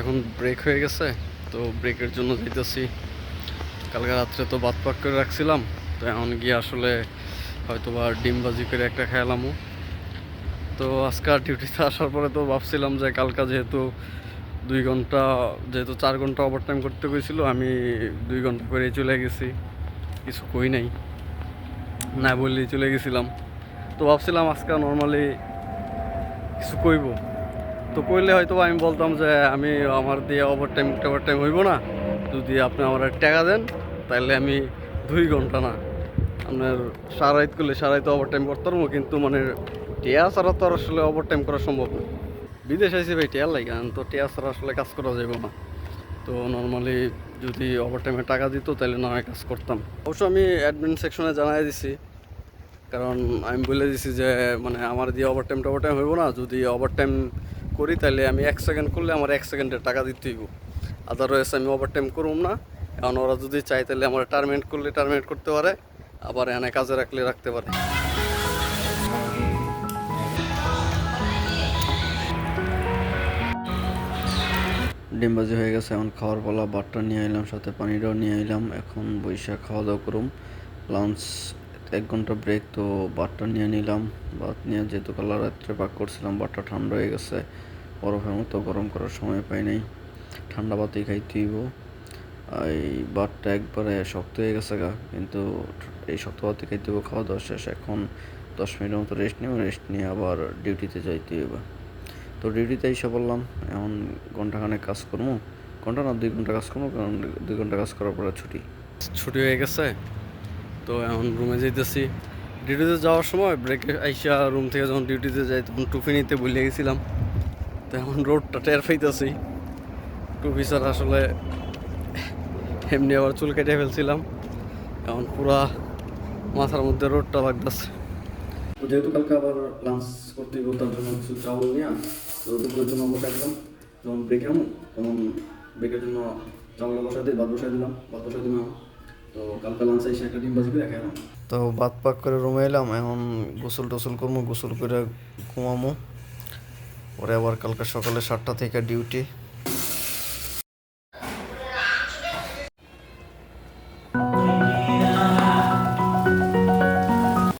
এখন ব্রেক হয়ে গেছে, তো ব্রেকের জন্য যাইতেছি। কালকে রাত্রে তো বাদ পাক করে রাখছিলাম, তো এখন গিয়ে আসলে হয়তো বা ডিম বাজি করে একটা খেলামও তো আজকে ডিউটিতে আসার পরে তো ভাবছিলাম যে কালকা যেহেতু দুই ঘণ্টা, যেহেতু চার ঘণ্টা ওভার টাইম করতে গেছিল, আমি দুই ঘণ্টা করে চলে গেছি। কিছু কই নাই। না বললেই চলে গেছিলাম। তো ভাবছিলাম আজকে নর্মালি কিছু কইব। তো কইলে হয়তো আমি বলতাম যে আমি আমার দিয়ে ওভার টাইম হইব না। যদি আপনি আমার টাকা দেন তাহলে আমি দুই ঘণ্টা না। আপনার সারাইত করলে সারাইতে ওভার টাইম করতে পারব, কিন্তু মানে টিয়া ছাড়া তো আর আসলে ওভার টাইম করা সম্ভব না। বিদেশ আইসি ভাই টিয়া লাগে তো টিয়া ছাড়া আসলে কাজ করা যাবে না। তো নর্মালি যদি ওভার টাইমে টাকা দিত তাহলে না হয় কাজ করতাম। অবশ্য আমি অ্যাডমিন সেকশনে জানাই দিছি, কারণ আমি বলে দিছি যে মানে আমার দিয়ে ওভার টাইম হইব না। যদি ওভার টাইম করি তাহলে আমি এক সেকেন্ড করলে আমার এক সেকেন্ডের টাকা দিতে হইব। আদারওয়াইজ আমি ওভার টাইম করুম না। এখন ওরা যদি চাই তাহলে আমার টার্মিনেট করলে টার্মিনেট করতে পারে। আবার এনে কাজে রাখলে রাখতে পারে। ডিমবাজি হয়ে গেছে, এখন খাওয়ার পালা বাটটা নিয়ে এলাম সাথে পানিটাও নিয়ে এলাম এখন বৈশাখ খাওয়া দাওয়া করুম। লাঞ্চ এক ঘণ্টা ব্রেক তো বাটটা নিয়ে নিলাম। বাট নিয়ে যেহেতু কাল রাত্রে পাক করছিলাম বাটটা ঠান্ডা হয়ে গেছে। বরফের মতো গরম করার সময় পাই নাই। ঠান্ডা বাতি খাইতে হইব। এই বাটটা একবারে শক্ত হয়ে গেছে গা, কিন্তু এই শক্ত বাতি খাইতে খাওয়া দাওয়া শেষ। এখন দশ মিনিটের মতো রেস্ট নিব রেস্ট নিয়ে আবার ডিউটিতে যাইতে হইব। তো ডিউটিতে এসে বললাম এখন ঘন্টাখানেক কাজ করব। ঘণ্টা না দুই ঘণ্টা কাজ করব কারণ দুই ঘণ্টা কাজ করার পরে ছুটি। ছুটি হয়ে গেছে তো এখন রুমে যাইতেছি। ডিউটিতে যাওয়ার সময় ব্রেকে আইসা রুম থেকে যখন ডিউটিতে যাই তখন টুপি নিতে ভুলে গেছিলাম। তো এখন রোডটা টের পাইতেছি। টুপি স্যার আসলে এমনি আবার চুল কেটে ফেলছিলাম। এখন পুরা মাথার মধ্যে রোডটা লাগতেছে। যেহেতু কালকে আবার লাঞ্চ করতে গেল তার জন্য কিছু চাউল নিয়ে তো দুপুরের জন্য বসে দিলাম যেমন ব্রেকের ব্রেকের জন্য চাউল বসা দিয়ে ভাত বসাই দিলাম ভাত বসাই দিলাম তো কালকে লাঞ্চে এসে একটা ডিম বাজি করে খেলাম তো ভাত পাক করে রুমে এলাম, এখন গোসল টোসল করব, গোসল করে ঘুমামো পরে আবার কালকে সকালে সাতটা থেকে ডিউটি